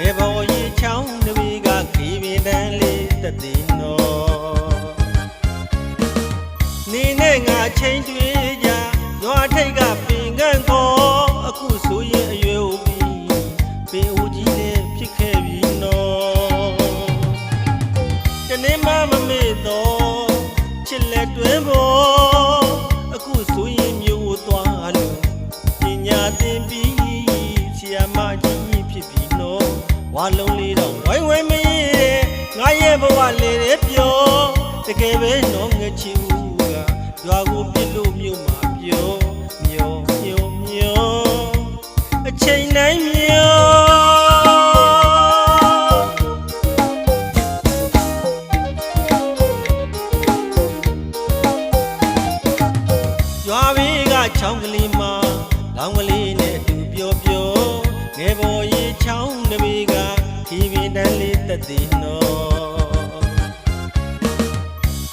ငယ်ပေါ်ရေချောင်းတွေကခေပင်တန်းလေးတက်သေးနော်နေနဲ့ငါချင်းတွေ့ကြရွာထိတ်ကပင်ကန်းကောအခုဆိုရင်အရွယ်ဦးပြီပင်ဦးကြီးလည်းဖြစ်ခဲ့ပြီနော်တနေ့မှမမေ့တော့ချစ်လက်တွဲဖို့အခုဆိုရင်မျိုးသွားလို့ပညာသင်ပြီးဆရာမကြီးဖြစ်ပြီ နော်ဝါလုံးလေးတော့ဝိုင်းဝိုင်းမရဲ့ငါရဲ့ဘဝလေးတွေပြောတကယ်ပဲနော်ငချီဦးကရွာကိုပြစ်လို့မြို့မှာပြောမျောမျောမျောအချိန်တိုင်းမျောရွာဘေးကချောင်းကလေးမှာလောင်းကလေးနဲ့အတူပျော်ပျော်ငယ်ပေါ်ရေချောင်းတစ်ပေက ခီပင်တန်းလေးတက်သေးနော်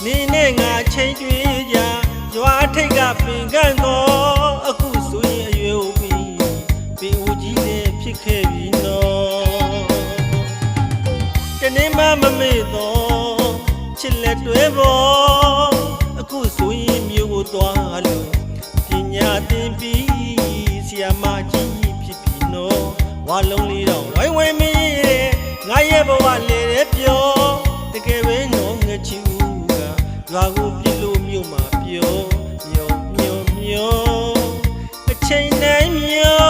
နေနဲ့ငါချိန်တွေ့ကြရွာထိတ်ကပင်ကန့်တော့အခုဆိုရင်အရွယ်ဦးပြီပင်ဦးကြီးလည်းဖြစ်ခဲ့ပြီနော်တနေ့မှမမေ့တော့ချစ်လက်တွဲပေါ်အခုဆိုရင်မြို့ကိုသွားလို့ပညာသင်ပြီးဆရာမကြီးဖြစ်ပြီနော်ဝါလုံးလေးတော့ဝိုင်းဝိုင်းမင်းရဲ့ ငါရဲ့ဘဝလေးရဲ့ပြောတကယ်ပဲနော်ငချီဦးကရွာကိုပြစ်လို့မြို့မှာပြောမျောမျောမျောအချိန်တိုင်းမျော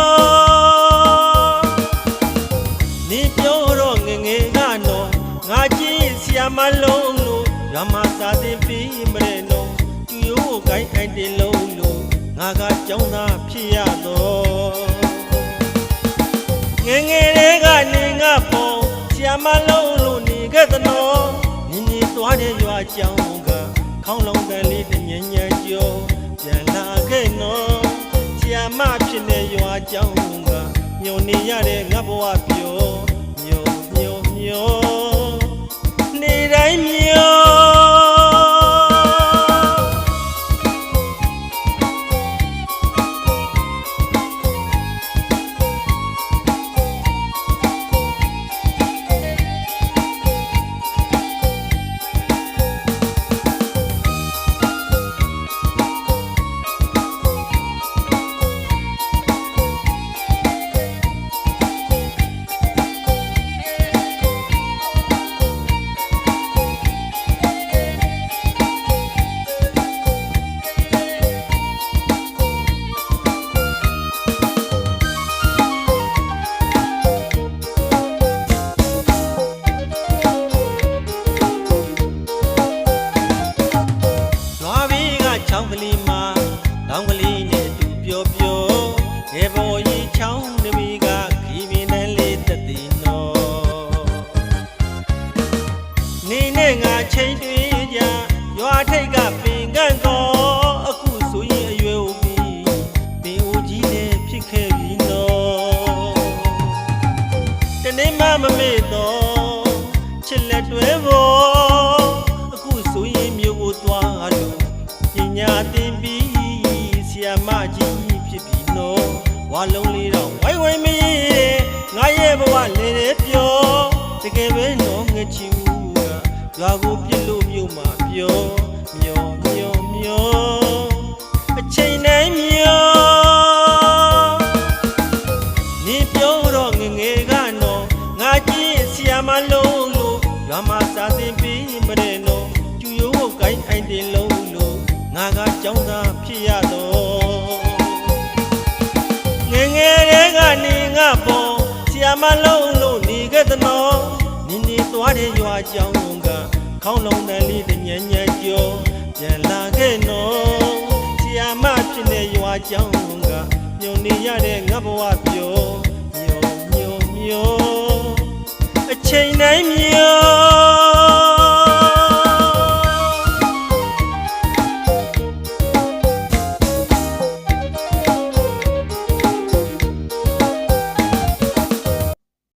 နေပြောတော့ငယ်ငယ်ကနော်ငါကြီးဆရာမလုံးလို့ရွာမှာသာသင်ပြီးမရဲနော်ကျူရိုးကိုင်းအိုင်တင်လုံးလို့ငါကကြောင်းသားဖြစ်ရတော့ငယ်ငယ်လေးကနေငါပေါ်ဆရာ မလုံးလို့နေခဲ့သနော်နင်းနေသွားတဲ့ရွာကြောင်းကခေါင်းလုံးတန်လေးတညံ့ညံ့ကြောပြန်လာခဲ့နော်ဆရာမဖြစ်တဲ့ရွာကြောင်းကညုံနေရတဲ့ငါဘဝပြောမျောမျောမျော ချောင်းတစ်ပေကခီပင်တန်းလေးတက်သေးနော်နေနဲ့ငါချိန်တွေ့ကြရွာထိတ်ကပင်ကန့်တော့အခုဆိုရင်အရွယ်ဦးပြီပင်ဦးကြီးလည်းဖြစ်ခဲ့ပြီနော်တနေ့မှမမေ့တော့ချစ်လက်တွဲဖို့အခုဆိုရင်မြို့ကိုသွားလို့ပညာသင်ပြီးဆရာမကြီးဖြစ်ပြီနော် ဝါလုံးလေးတော့ဝိုင်းဝိုင်းမရဲ့ငါရဲ့ဘဝလေးတွေပြောတကယ်ပဲနော်ငချီဦးကရွာကိုပြစ်လို့မြို့မှာပြောမျောမျောမျောအချိန်တိုင်းမျောနေပြောတော့ငယ်ငယ်ကနော်ငါကြည့်ဆရာမလုံးလို့ရွာမှာစာသင်ပြီးမရဲနော်ကျူရိုးကိုကိုင်းအိုင်တင်လုံးလို့ငါကကြောင်းသားဖြစ်ရတော့ မလုံးလို့နေခဲ့သနော်နင်းနေသွားတဲ့ရွာကြောင်းကခေါင်းလုံးတန်လေးတညံ့ညံ့ကြောပြန်လာခဲ့နော်ဆရာမဖြစ်တဲ့ရွာကြောင်းကညုံနေရတဲ့ငါဘဝပြောမျောမျောမျောအချိန်တိုင်းမျော